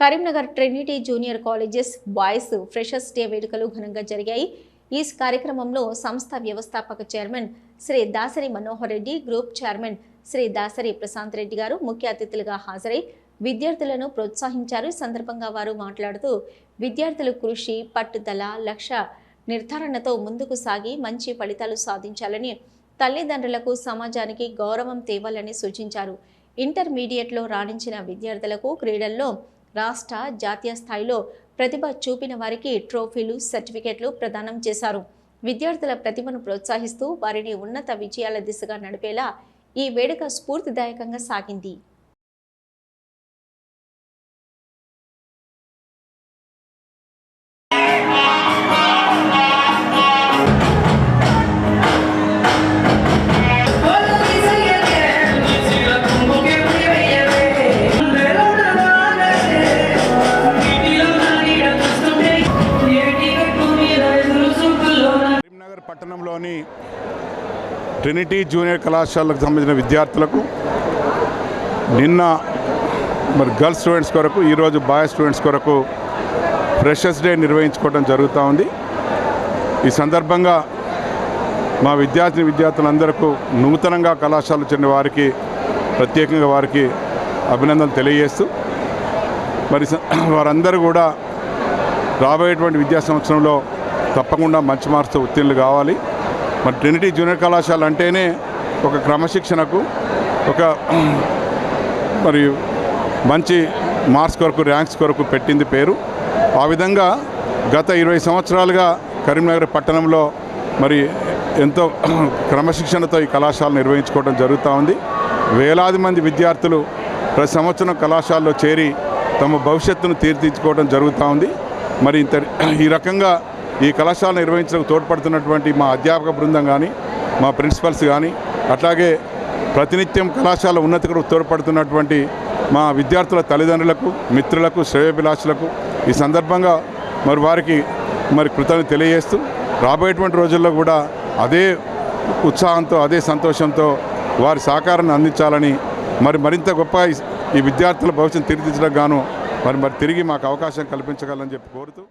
Karimnagar Trinity junior colleges boys freshers day వేడుకలు ఘనంగా జరిగాయి. ఈ కార్యక్రమంలో సంస్థ వ్యవస్థాపక chairman Shri Dasari Manohar Reddy group chairman Shri Dasari Prashant Reddy గారు ముఖ్య అతిథులుగా హాజరై విద్యార్థులను ప్రోత్సహించారు. ఈ సందర్భంగా వారు మాట్లాడుతూ విద్యార్థులు కృషి పట్టుదల లక్ష్య నిర్ధారణతో ముందుకు సాగి మంచి ఫలితాలు సాధించాలని తల్లిదండ్రులకు సమాజానికి గౌరవం తేవాలని సూచించారు. ఇంటర్మీడియట్లో రాణించిన విద్యార్థులకు క్రీడల్లో రాష్ట్ర జాతీయ స్థాయిలో ప్రతిభ చూపిన వారికి ట్రోఫీలు సర్టిఫికెట్లు ప్రదానం చేశారు. విద్యార్థుల ప్రతిభను ప్రోత్సహిస్తూ వారిని ఉన్నత విజయాల దిశగా నడిపేలా ఈ వేడుక స్ఫూర్తిదాయకంగా సాగింది. పట్టణంలోని ట్రినిటీ జూనియర్ కళాశాలకు సంబంధించిన విద్యార్థులకు నిన్న మరి గర్ల్స్ స్టూడెంట్స్ కొరకు ఈరోజు బాయ్ స్టూడెంట్స్ కొరకు ఫ్రెషర్స్ డే నిర్వహించుకోవడం జరుగుతూ ఉంది. ఈ సందర్భంగా మా విద్యార్థిని విద్యార్థులందరకు నూతనంగా కళాశాల చెందిన వారికి ప్రత్యేకంగా వారికి అభినందనలు తెలియజేస్తూ మరి స- వారందరూ కూడా రాబోయేటువంటి విద్యా సంవత్సరంలో తప్పకుండా మంచి మార్క్స్తో ఉత్తీర్ణులు కావాలి. మరి ట్రినిటీ జూనియర్ కళాశాల అంటేనే ఒక క్రమశిక్షణకు ఒక మరి మంచి మార్క్స్ కొరకు ర్యాంక్స్ కొరకు పెట్టింది పేరు. ఆ విధంగా గత ఇరవై సంవత్సరాలుగా కరీంనగర్ పట్టణంలో మరి ఎంతో క్రమశిక్షణతో ఈ కళాశాల నిర్వహించుకోవడం జరుగుతూ ఉంది. వేలాది మంది విద్యార్థులు ప్రతి సంవత్సరం కళాశాలలో చేరి తమ భవిష్యత్తును తీర్చిదిద్దుకోవడం జరుగుతూ ఉంది. మరి ఇంత ఈ రకంగా ఈ కళాశాల నిర్వహించడానికి తోడ్పడుతున్నటువంటి మా అధ్యాపక బృందం కానీ మా ప్రిన్సిపల్స్ కానీ అట్లాగే ప్రతినిత్యం కళాశాల ఉన్నతికి తోడ్పడుతున్నటువంటి మా విద్యార్థుల తల్లిదండ్రులకు మిత్రులకు శ్రేయోభిలాషులకు ఈ సందర్భంగా మరి వారికి మరి కృతజ్ఞత తెలియజేస్తూ రాబోయేటువంటి రోజుల్లో కూడా అదే ఉత్సాహంతో అదే సంతోషంతో వారి సహకారాన్ని అందించాలని మరి మరింత గొప్ప ఈ- ఈ విద్యార్థుల భవిష్యత్తు తీర్చిదిద్దడానికి గాను మరి మరి తిరిగి మాకు అవకాశం కల్పించగలని చెప్పి కోరుతూ